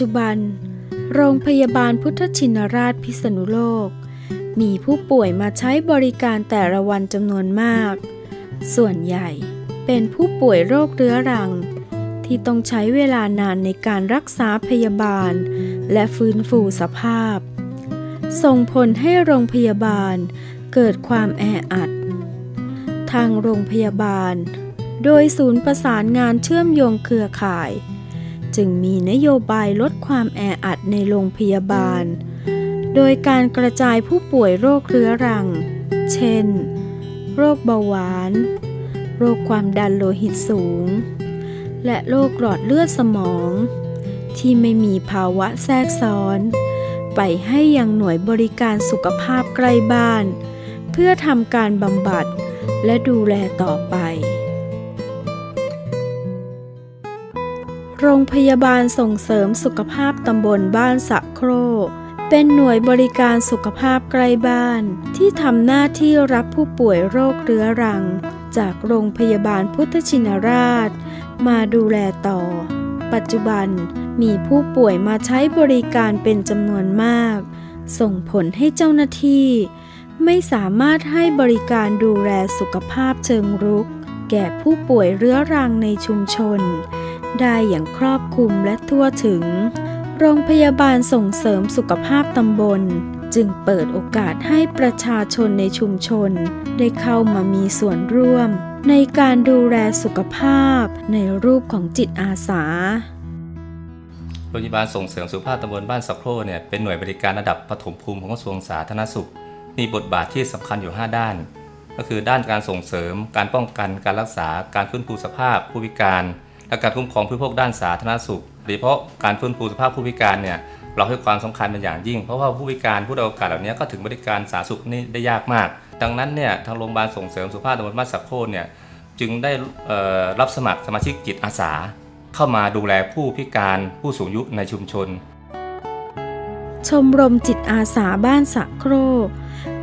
จุบัน โรงพยาบาลพุทธชินราชพิษณุโลก มีผู้ป่วยมาใช้บริการแต่ละวันจำนวนมาก ส่วนใหญ่เป็นผู้ป่วยโรคเรื้อรัง ที่ต้องใช้เวลานานในการรักษาพยาบาล และฟื้นฟูสภาพ ส่งผลให้โรงพยาบาลเกิดความแออัด ทางโรงพยาบาล โดยศูนย์ประสานงานเชื่อมโยงเครือข่าย จึงมีนโยบายลดความแออัดในโรงพยาบาล โดยการกระจายผู้ป่วยโรคเรื้อรัง เช่น โรคเบาหวาน โรคความดันโลหิตสูง และโรคหลอดเลือดสมอง ที่ไม่มีภาวะแทรกซ้อน ไปให้ยังหน่วยบริการสุขภาพใกล้บ้าน เพื่อทำการบำบัดและดูแลต่อไป โรงพยาบาลส่งเสริมสุขภาพตำบลบ้านสะโครเป็นหน่วยบริการสุขภาพใกล้บ้าน ที่ทำหน้าที่รับผู้ป่วยโรคเรื้อรัง จากโรงพยาบาลพุทธชินราช มาดูแลต่อ ปัจจุบันมีผู้ป่วยมาใช้บริการเป็นจำนวนมาก ส่งผลให้เจ้าหน้าที่ ไม่สามารถให้บริการดูแลสุขภาพเชิงรุก แก่ผู้ป่วยเรื้อรังในชุมชน ได้อย่างครอบคลุมและทั่วถึง โรงพยาบาลส่งเสริมสุขภาพตำบล จึงเปิดโอกาสให้ประชาชนในชุมชน ได้เข้ามามีส่วนร่วม ในการดูแลสุขภาพในรูปของจิตอาสาโรงพยาบาลส่งเสริมสุขภาพตำบลบ้านสักโครเนี่ยเป็นหน่วยบริการระดับปฐมภูมิของกระทรวงสาธารณสุข มีบทบาทที่สำคัญอยู่ 5 ด้าน ก็คือด้านการส่งเสริม การป้องกันการรักษา การฟื้นฟูสภาพ ผู้พิการ และการคุ้มครองผู้บริโภคด้านสาธารณสุขโดยเฉพาะการฟื้นฟูสภาพผู้พิการเนี่ยเราให้ความสำคัญเป็นอย่างยิ่ง เพราะว่าผู้พิการผู้ได้โอกาสเหล่านี้ก็ถึงบริการสาธารณสุขนี่ได้ยากมาก ดังนั้นเนี่ยทางโรงพยาบาลส่งเสริมสุขภาพตำบลมาสักโครเนี่ยจึงได้รับสมัครสมาชิกจิตอาสา เข้ามาดูแลผู้พิการผู้สูงอายุในชุมชน ชมรมจิตอาสาบ้านสะโครก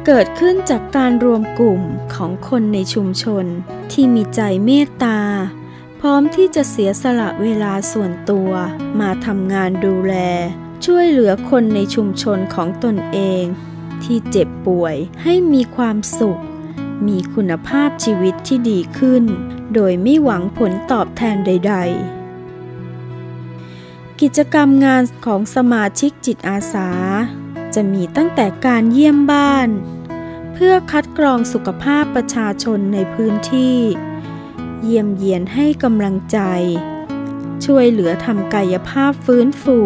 เกิดขึ้นจากการรวมกลุ่มของคนในชุมชน ที่มีใจเมตตา พร้อมที่จะเสียสละเวลาส่วนตัว มาทำงานดูแล ช่วยเหลือคนในชุมชนของตนเอง ที่เจ็บป่วยให้มีความสุข มีคุณภาพชีวิตที่ดีขึ้น โดยไม่หวังผลตอบแทนใด ๆ กิจกรรมงานของสมาชิกจิตอาสา จะมีตั้งแต่การเยี่ยมบ้าน เพื่อคัดกรองสุขภาพประชาชนในพื้นที่ เยี่ยมเยียนให้กำลังใจ ช่วยเหลือทำกายภาพฟื้นฟู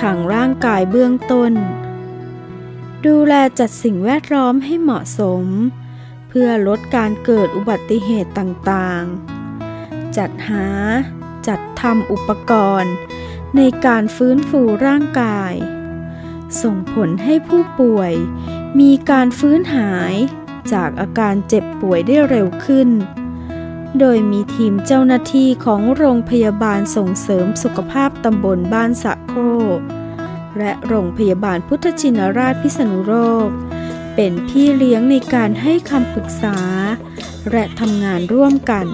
ทางร่างกายเบื้องต้น ดูแลจัดสิ่งแวดล้อมให้เหมาะสม เพื่อลดการเกิดอุบัติเหตุต่างๆ จัดหา จัดทำอุปกรณ์ ในการฟื้นฟูร่างกาย ส่งผลให้ผู้ป่วย มีการฟื้นหายจากอาการเจ็บป่วยได้เร็วขึ้น โดยมีทีมเจ้าหน้าที่ของโรงพยาบาลส่งเสริมสุขภาพตำบลบ้านสะโครและโรงพยาบาลพุทธชินราชพิษณุโลกเป็นพี่เลี้ยงในการให้คำปรึกษา และทำงานร่วมกัน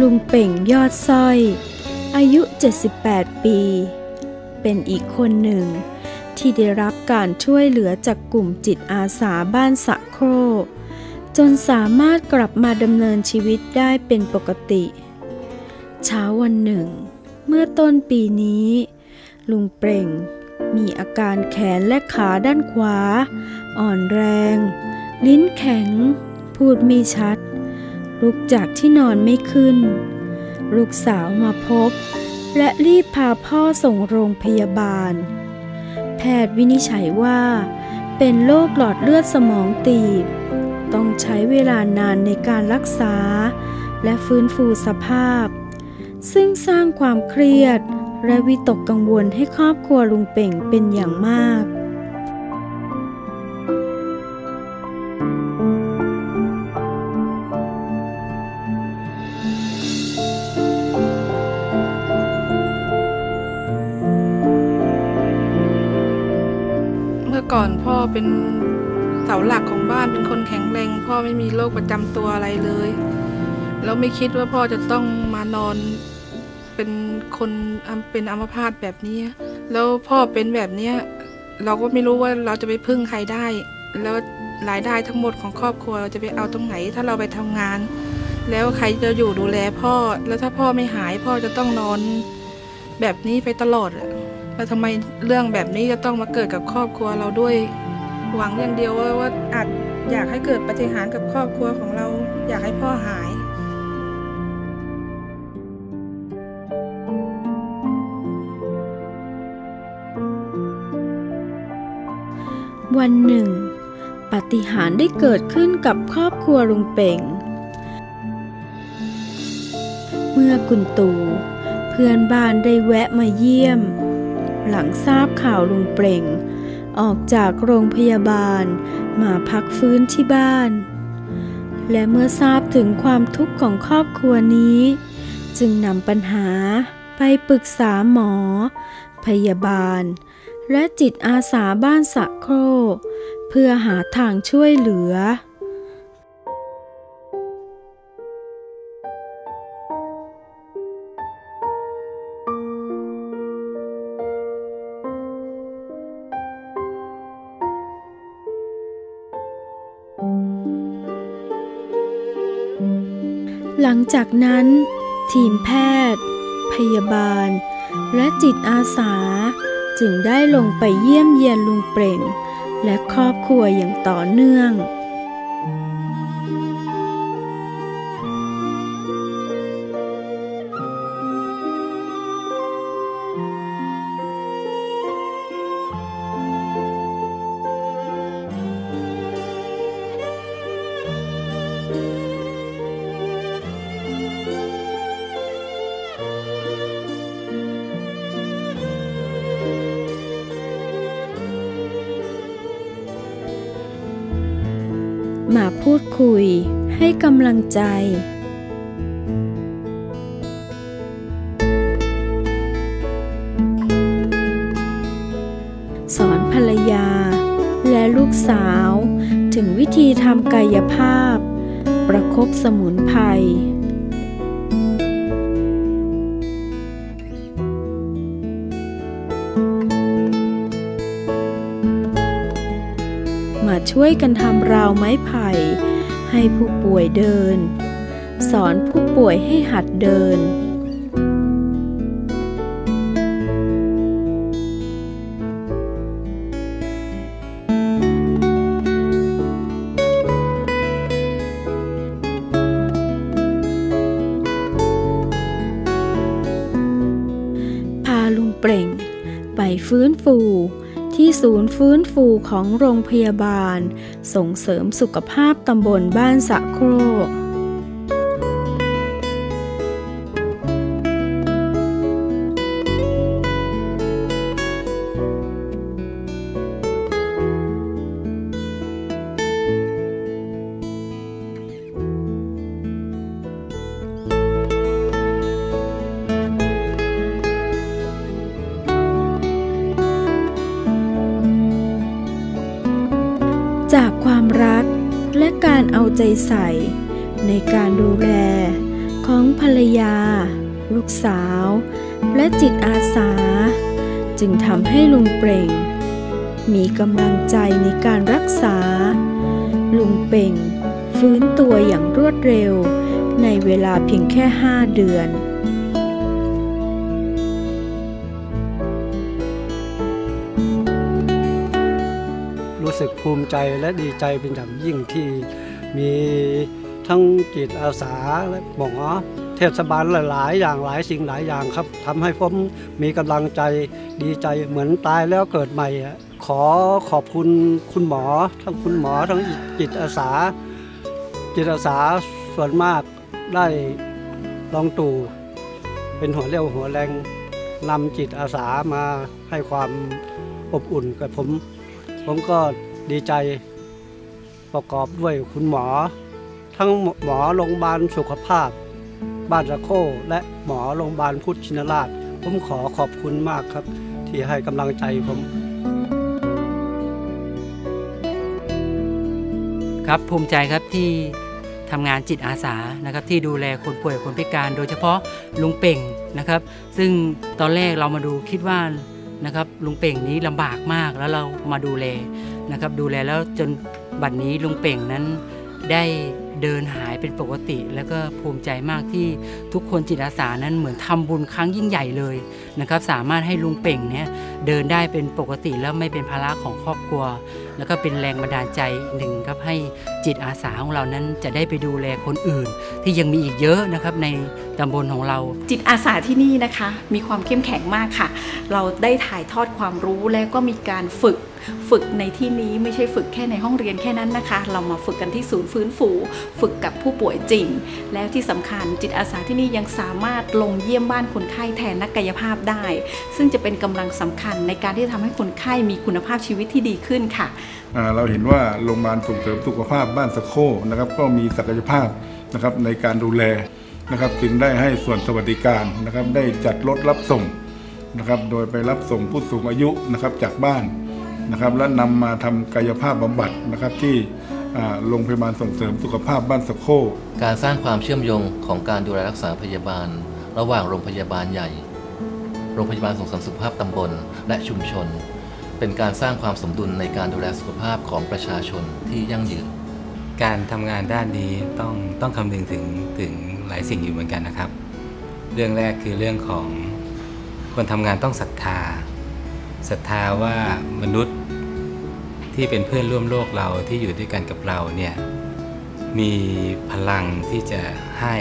ลุงเป่งยอดสร้อย อายุ 78 ปี เป็นอีกคนหนึ่ง ที่ได้รับการช่วยเหลือจากกลุ่มจิตอาสาบ้านสะโครกจนสามารถกลับมาดำเนินชีวิตได้เป็นปกติ เช้าวันหนึ่ง เมื่อต้นปีนี้ ลุงเป่งมีอาการแขนและขาด้านขวา อ่อนแรง ลิ้นแข็ง พูดไม่ชัด ลุกจากที่นอนไม่ขึ้น ลูกสาวมาพบ และรีบพาพ่อส่งโรงพยาบาล แพทย์วินิจฉัยว่า เป็นโรคหลอดเลือดสมองตีบ ต้องใช้เวลานานในการรักษา และฟื้นฟูสภาพ ซึ่งสร้างความเครียดและวิตกกังวลให้ครอบครัวลุงเป่งเป็นอย่างมาก ไม่มีโรคประจำตัวอะไรเลย แล้วไม่คิดว่าพ่อจะต้องมานอนเป็นคนเป็นอัมพาตแบบนี้ แล้วพ่อเป็นแบบเนี้ยเราก็ไม่รู้ว่าเราจะไปพึ่งใครได้ แล้วรายได้ทั้งหมดของครอบครัวเราจะไปเอาตรงไหน ถ้าเราไปทำงาน แล้วใครจะอยู่ดูแลพ่อ แล้วถ้าพ่อไม่หายพ่อจะต้องนอนแบบนี้ไปตลอดแล้วทำไมเรื่องแบบนี้จะต้องมาเกิดกับครอบครัวเราด้วย หวังอย่างเดียวว่าว่าอาจอยากให้เกิดปฏิหารกับครอบครัวของเรา อยากให้พ่อหายวันหนึ่ง ปาฏิหาริย์ได้เกิดขึ้นกับครอบครัวลุงเป่ง เมื่อกุนตูเพื่อนบ้านได้แวะมาเยี่ยม หลังทราบข่าวลุงเป่ง ออกจากโรงพยาบาล มาพักฟื้นที่บ้าน และเมื่อทราบถึงความทุกข์ของครอบครัวนี้ จึงนำปัญหาไปปรึกษาหมอ พยาบาล และจิตอาสาบ้านสะโคร เพื่อหาทางช่วยเหลือ งจากนั้น ทีมแพทย์ พยาบาล และจิตอาสา จึงได้ลงไปเยี่ยมเยียนลุงเปล่ง และครอบครัวอย่างต่อเนื่อง มาพูดคุยให้กำลังใจ สอนภรรยา และลูกสาวถึงวิธีทำกายภาพ ประคบสมุนไพร ช่วยกันทำราวไม้ไผ่ ให้ผู้ป่วยเดิน สอนผู้ป่วยให้หัดเดิน พาลุงเปล่ง ไปฟื้นฟู ที่ศูนย์ฟื้นฟูของโรงพยาบาล ส่งเสริมสุขภาพตำบลบ้านสะโครก รักและการเอาใจใส่ ในการดูแลของภรรยา ลูกสาว และจิตอาสา จึงทำให้ลุงเปล่ง มีกำลังใจในการรักษา ลุงเป่งฟื้นตัวอย่างรวดเร็ว ในเวลาเพียงแค่ห้าเดือน สึกภูมิใจและดีใจเป็นอย่างยิ่งที่มีทั้งจิตอาสาและหมอเทศบาลหลาย ๆ อย่างหลายสิ่งหลายอย่างครับทำให้ผมมีกำลังใจดีใจเหมือนตายแล้วเกิดใหม่ ขอขอบคุณคุณหมอ ทั้งคุณหมอทั้งจิตอาสา จิตอาสาส่วนมากได้ลองตู่เป็นหัวเรี่ยวหัวแรงนำจิตอาสามาให้ความอบอุ่นกับผม ผมก็ ดีใจ ประกอบด้วยคุณหมอ ทั้งหมอโรงพยาบาลสุขภาพ บ้านตะโคและหมอโรงพยาบาลพุทธชินราช ผมขอขอบคุณมากครับ ที่ให้กำลังใจผม ครับภูมิใจครับที่ทำงานจิตอาสานะครับที่ดูแลคนป่วยคนพิการ โดยเฉพาะลุงเป่งนะครับ ซึ่งตอนแรกเรามาดูคิดว่า นะครับลุงเป่งนี้ลำบากมากแล้วเรามาดูแลนะครับดูแลแล้วจนบัดนี้ลุงเป่งนั้นได้ เดินหายเป็นปกติ แล้วก็ภูมิใจมากที่ทุกคนจิตอาสานั้นเหมือนทำบุญครั้งยิ่งใหญ่เลยนะครับสามารถให้ลุงเป่งเนี่ยเดินได้เป็นปกติแล้วไม่เป็นภาระของครอบครัว แล้วก็เป็นแรงบันดาลใจหนึ่งครับให้จิตอาสาของเรานั้นจะได้ไปดูแลคนอื่น ที่ยังมีอีกเยอะนะครับในตำบลของเรา จิตอาสาที่นี่นะคะ มีความเข้มแข็งมากค่ะ เราได้ถ่ายทอดความรู้แล้วก็มีการฝึกฝึกในที่นี้ไม่ใช่ฝึกแค่ในห้องเรียนแค่นั้นนะคะ เรามาฝึกกันที่ศูนย์ฟื้นฟูฝึกกับผู้ป่วยจริง แล้วที่สำคัญจิตอาสาที่นี่ยังสามารถลงเยี่ยมบ้านคนไข้แทนนักกายภาพได้ ซึ่งจะเป็นกำลังสำคัญในการที่จะทำให้คนไข้มีคุณภาพชีวิตที่ดีขึ้นค่ะ เราเห็นว่าโรงพยาบาลส่งเสริมสุขภาพบ้านสะโคนะครับก็มีศักยภาพนะครับในการดูแลนะครับจึงได้ให้ส่วนสวัสดิการนะครับได้จัดรถรับส่งนะครับโดยไปรับส่งผู้สูงอายุนะครับจากบ้านนะครับและนำมาทำกายภาพบำบัดนะครับที่ โรงพยาบาลส่งเสริมสุขภาพบ้านสะโคการสร้างความเชื่อมโยงของการดูแลรักษาพยาบาล ระหว่างโรงพยาบาลใหญ่ โรงพยาบาลส่งเสริมสุขภาพตำบล และชุมชน เป็นการสร้างความสมดุลในการดูแลสุขภาพของประชาชนที่ยั่งยืน การทำงานด้านนี้ต้องต้องคำนึงถึงถึงหลายสิ่งอยู่เหมือนกันนะครับ เรื่องแรกคือเรื่องของคนทำงานต้องศรัทธาศรัทธาว่ามนุษย์ ที่เป็นเพื่อนร่วมโลกเราที่อยู่ด้วยกันกับเราเนี่ยมีพลังที่จะให้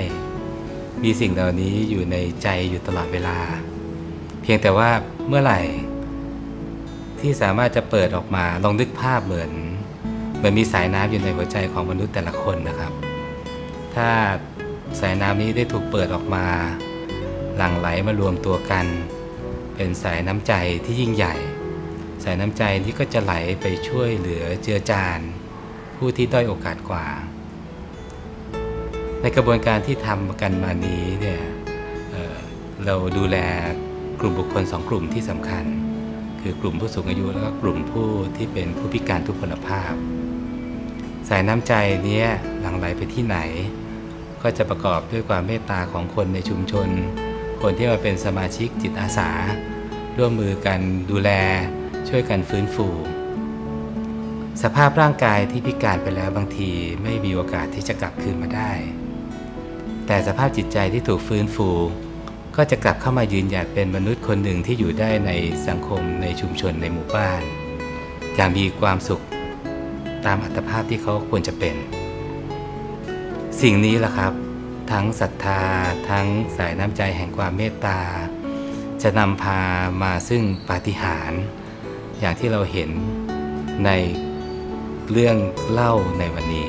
มีสิ่งเหล่านี้อยู่ในใจอยู่ตลอดเวลา เพียงแต่ว่าเมื่อไหร่ ที่สามารถจะเปิดออกมาลองนึกภาพเหมือนเหมือนมีสายน้ำอยู่ในหัวใจของมนุษย์แต่ละคนนะครับ ถ้าสายน้ำนี้ได้ถูกเปิดออกมา หลั่งไหลมารวมตัวกัน เป็นสายน้ำใจที่ยิ่งใหญ่ สายน้ำใจนี้ก็จะไหลไปช่วยเหลือเจือจานผู้ที่ด้อยโอกาสกว่า ในกระบวนการที่ทำกันมานี้เนี่ยเเราดูแลกลุ่มบุคคลสองกลุ่มที่สำคัญ คือกลุ่มผู้สูงอายุแล้วก็กลุ่มผู้ที่เป็นผู้พิการทุพพลภาพ สายน้ำใจนี้หลั่งไหลไปที่ไหน ก็จะประกอบด้วยความเมตตาของคนในชุมชน คนที่มาเป็นสมาชิกจิตอาสา ร่วมมือกันดูแล ช่วยกันฟื้นฟู สภาพร่างกายที่พิการไปแล้วบางทีไม่มีโอกาสที่จะกลับคืนมาได้ แต่สภาพจิตใจที่ถูกฟื้นฟู ก็จะกลับเข้ามายืนหยัดเป็นมนุษย์คนหนึ่งที่อยู่ได้ในสังคมในชุมชนในหมู่บ้านอย่างมีความสุขตามอัตภาพที่เขาควรจะเป็น สิ่งนี้แหละครับ ทั้งศรัทธาทั้งสายน้ำใจแห่งความเมตตา จะนำพามาซึ่งปาฏิหาริย์ อย่างที่เราเห็นในเรื่องเล่าในวันนี้